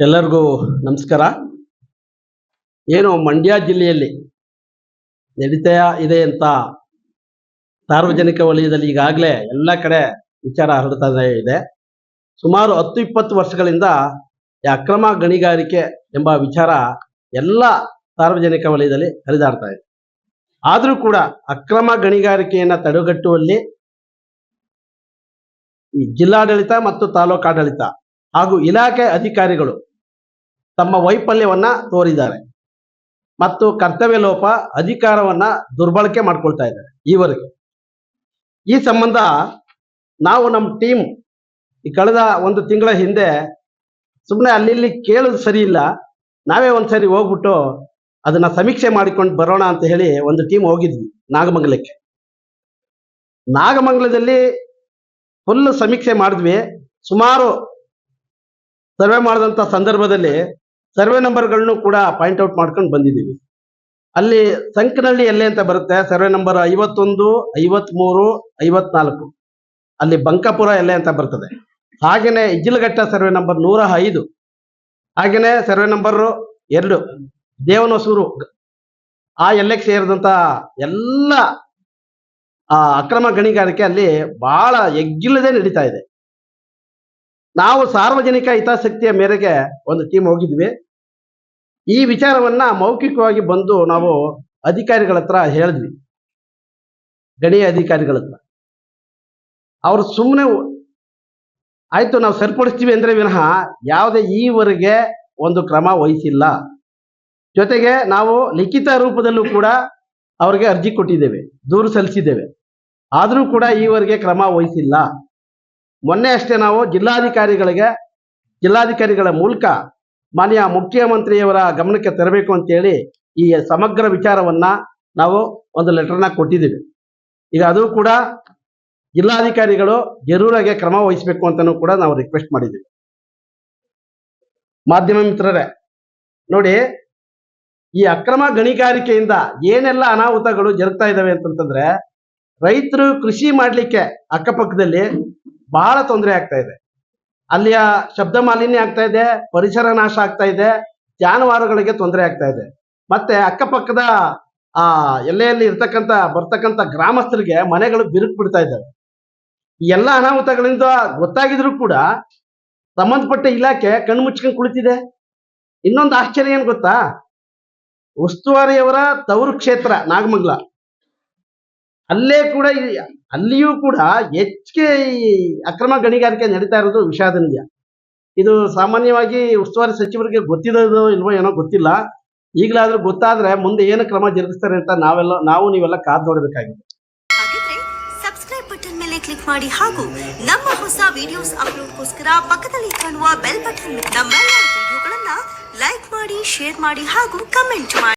ಎಲ್ಲರಿಗೂ ನಮಸ್ಕಾರ. ಏನು ಮಂಡ್ಯ ಜಿಲ್ಲೆಯಲ್ಲಿ ನಡೀತಾ ಇದೆ ಅಂತ ಸಾರ್ವಜನಿಕ ವಲಯದಲ್ಲಿ ಈಗಾಗಲೇ ಎಲ್ಲ ಕಡೆ ವಿಚಾರ ಹರಡ್ತಾ ಇದೆ. ಸುಮಾರು ಹತ್ತು ಇಪ್ಪತ್ತು ವರ್ಷಗಳಿಂದ ಅಕ್ರಮ ಗಣಿಗಾರಿಕೆ ಎಂಬ ವಿಚಾರ ಎಲ್ಲ ಸಾರ್ವಜನಿಕ ವಲಯದಲ್ಲಿ ಹರಿದಾಡ್ತಾ ಇದೆ. ಆದರೂ ಕೂಡ ಅಕ್ರಮ ಗಣಿಗಾರಿಕೆಯನ್ನು ತಡೆಗಟ್ಟುವಲ್ಲಿ ಈ ಜಿಲ್ಲಾಡಳಿತ ಮತ್ತು ತಾಲೂಕಾಡಳಿತ ಹಾಗೂ ಇಲಾಖೆ ಅಧಿಕಾರಿಗಳು ತಮ್ಮ ವೈಫಲ್ಯವನ್ನ ತೋರಿದ್ದಾರೆ. ಮತ್ತು ಕರ್ತವ್ಯ ಲೋಪ ಅಧಿಕಾರವನ್ನ ದುರ್ಬಳಕೆ ಮಾಡ್ಕೊಳ್ತಾ ಇದ್ದಾರೆ ಈವರೆಗೆ. ಈ ಸಂಬಂಧ ನಾವು ನಮ್ಮ ಟೀಮ್ ಈ ಕಳೆದ ಒಂದು ತಿಂಗಳ ಹಿಂದೆ ಸುಮ್ಮನೆ ಅಲ್ಲಿ ಇಲ್ಲಿ ಕೇಳೋದು ಸರಿ ಇಲ್ಲ. ನಾವೇ ಒಂದ್ಸರಿ ಹೋಗ್ಬಿಟ್ಟು ಅದನ್ನ ಸಮೀಕ್ಷೆ ಮಾಡಿಕೊಂಡು ಬರೋಣ ಅಂತ ಹೇಳಿ ಒಂದು ಟೀಮ್ ಹೋಗಿದ್ವಿ ನಾಗಮಂಗಲಕ್ಕೆ. ನಾಗಮಂಗಲದಲ್ಲಿ ಫುಲ್ ಸಮೀಕ್ಷೆ ಮಾಡಿದ್ವಿ. ಸುಮಾರು ಸರ್ವೆ ಮಾಡಿದಂಥ ಸಂದರ್ಭದಲ್ಲಿ ಸರ್ವೆ ನಂಬರ್ಗಳನ್ನು ಕೂಡ ಪಾಯಿಂಟ್ ಔಟ್ ಮಾಡ್ಕೊಂಡು ಬಂದಿದ್ದೀವಿ. ಅಲ್ಲಿ ಸಂಕನಹಳ್ಳಿ ಎಲ್ಲೆ ಅಂತ ಬರುತ್ತೆ? ಸರ್ವೆ ನಂಬರ್ ಐವತ್ತೊಂದು, ಐವತ್ಮೂರು, ಐವತ್ನಾಲ್ಕು. ಅಲ್ಲಿ ಬಂಕಾಪುರ ಎಲ್ಲೆ ಅಂತ ಬರ್ತದೆ. ಹಾಗೆಯೇ ಇಜ್ಜಲಘಟ್ಟ ಸರ್ವೆ ನಂಬರ್ ನೂರ ಐದು. ಹಾಗೆಯೇ ಸರ್ವೆ ನಂಬರ್ ಎರಡು, ದೇವನಸೂರು. ಆ ಎಲ್ಲಕ್ಕೆ ಸೇರಿದಂತ ಎಲ್ಲ, ಆ ಅಕ್ರಮ ಗಣಿಗಾರಿಕೆ ಅಲ್ಲಿ ಬಹಳ ಎಗ್ಗಿಲ್ಲದೆ ನಡೀತಾ ಇದೆ. ನಾವು ಸಾರ್ವಜನಿಕ ಹಿತಾಸಕ್ತಿಯ ಮೇರೆಗೆ ಒಂದು ಟೀಮ್ ಹೋಗಿದ್ವಿ. ಈ ವಿಚಾರವನ್ನ ಮೌಖಿಕವಾಗಿ ಬಂದು ನಾವು ಅಧಿಕಾರಿಗಳ ಹತ್ರ ಹೇಳಿದ್ವಿ. ಗಣಿ ಅಧಿಕಾರಿಗಳ ಹತ್ರ. ಅವ್ರು ಸುಮ್ಮನೆ ಆಯ್ತು ನಾವು ಸರಿಪಡಿಸ್ತೀವಿ ಅಂದ್ರೆ ವಿನಃ ಯಾವುದೇ ಈವರೆಗೆ ಒಂದು ಕ್ರಮ ವಹಿಸಿಲ್ಲ. ಜೊತೆಗೆ ನಾವು ಲಿಖಿತ ರೂಪದಲ್ಲೂ ಕೂಡ ಅವ್ರಿಗೆ ಅರ್ಜಿ ಕೊಟ್ಟಿದ್ದೇವೆ, ದೂರು ಸಲ್ಲಿಸಿದ್ದೇವೆ. ಆದರೂ ಕೂಡ ಈವರೆಗೆ ಕ್ರಮ ವಹಿಸಿಲ್ಲ. ಮೊನ್ನೆ ಅಷ್ಟೇ ನಾವು ಜಿಲ್ಲಾಧಿಕಾರಿಗಳಿಗೆ, ಜಿಲ್ಲಾಧಿಕಾರಿಗಳ ಮೂಲಕ ಮಾನ್ಯ ಮುಖ್ಯಮಂತ್ರಿಯವರ ಗಮನಕ್ಕೆ ತರಬೇಕು ಅಂತೇಳಿ ಈ ಸಮಗ್ರ ವಿಚಾರವನ್ನ ನಾವು ಒಂದು ಲೆಟರ್ನ ಕೊಟ್ಟಿದ್ದೀವಿ. ಈಗ ಅದು ಕೂಡ ಜಿಲ್ಲಾಧಿಕಾರಿಗಳು ಜರೂರಾಗಿ ಕ್ರಮ ವಹಿಸಬೇಕು ಅಂತಲೂ ಕೂಡ ನಾವು ರಿಕ್ವೆಸ್ಟ್ ಮಾಡಿದ್ದೀವಿ. ಮಾಧ್ಯಮ ಮಿತ್ರರೇ, ನೋಡಿ ಈ ಅಕ್ರಮ ಗಣಿಗಾರಿಕೆಯಿಂದ ಏನೆಲ್ಲ ಅನಾಹುತಗಳು ಜರುಗ್ತಾ ಇದ್ದಾವೆ ಅಂತಂತಂದ್ರೆ ರೈತರು ಕೃಷಿ ಮಾಡಲಿಕ್ಕೆ ಅಕ್ಕಪಕ್ಕದಲ್ಲಿ ಬಹಳ ತೊಂದರೆ ಆಗ್ತಾ ಇದೆ. ಅಲ್ಲಿಯ ಶಬ್ದ ಮಾಲಿನ್ಯ ಆಗ್ತಾ ಇದೆ, ಪರಿಸರ ನಾಶ ಆಗ್ತಾ ಇದೆ, ಜಾನುವಾರುಗಳಿಗೆ ತೊಂದರೆ ಆಗ್ತಾ ಇದೆ. ಮತ್ತೆ ಅಕ್ಕಪಕ್ಕದ, ಆ, ಎಲ್ಲೆಯಲ್ಲಿ ಇರ್ತಕ್ಕಂಥ, ಬರ್ತಕ್ಕಂಥ ಗ್ರಾಮಸ್ಥರಿಗೆ ಮನೆಗಳು ಬಿರುಕು ಬಿಡ್ತಾ ಇದ್ದಾವೆ. ಈ ಎಲ್ಲ ಅನಾಹುತಗಳಿಂದ ಗೊತ್ತಾಗಿದ್ರು ಕೂಡ ಸಂಬಂಧಪಟ್ಟ ಇಲಾಖೆ ಕಣ್ಣು ಮುಚ್ಕೊಂಡು ಕುಳಿತಿದೆ. ಇನ್ನೊಂದು ಆಶ್ಚರ್ಯ ಏನ್ ಗೊತ್ತಾ? ಉಸ್ತುವಾರಿಯವರ ತವರು ಕ್ಷೇತ್ರ, ನಾಗಮಂಗ್ಲ. ಅಲ್ಲೇ ಕೂಡ ಅಲ್ಲಿಯೂ ಕೂಡ ಹೆಚ್ಚಿಗೆ ಅಕ್ರಮ ಗಣಿಗಾರಿಕೆ ನಡೀತಾ ಇರೋದು ವಿಷಾದನೀಯ. ಇದು ಸಾಮಾನ್ಯವಾಗಿ ಉಸ್ತುವಾರಿ ಸಚಿವರಿಗೆ ಗೊತ್ತಿರೋದು ಇಲ್ವೋ ಏನೋ ಗೊತ್ತಿಲ್ಲ. ಈಗಲಾದ್ರೂ ಗೊತ್ತಾದ್ರೆ ಮುಂದೆ ಏನು ಕ್ರಮ ಜರುಗಿಸ್ತಾರೆ ಅಂತ ನಾವೆಲ್ಲ, ನಾವು ನೀವೆಲ್ಲ ಕಾದ್ ನೋಡಬೇಕಾಗಿದೆ. ಸಬ್ಸ್ಕ್ರೈಬ್ ಬಟನ್ ಮೇಲೆ ಕ್ಲಿಕ್ ಮಾಡಿ ಹಾಗೂ ನಮ್ಮ ಹೊಸ ವಿಡಿಯೋಸ್ ಅಪ್ಲೋಡ್ಗೋಸ್ಕರ ಪಕ್ಕದಲ್ಲಿ ಕಾಣುವ ಬೆಲ್ ಬಟನ್ ನಮ್ಮೆಲ್ಲ ವಿಡಿಯೋಗಳನ್ನ ಲೈಕ್ ಮಾಡಿ ಶೇರ್ ಮಾಡಿ ಹಾಗೂ ಕಮೆಂಟ್ ಮಾಡಿ.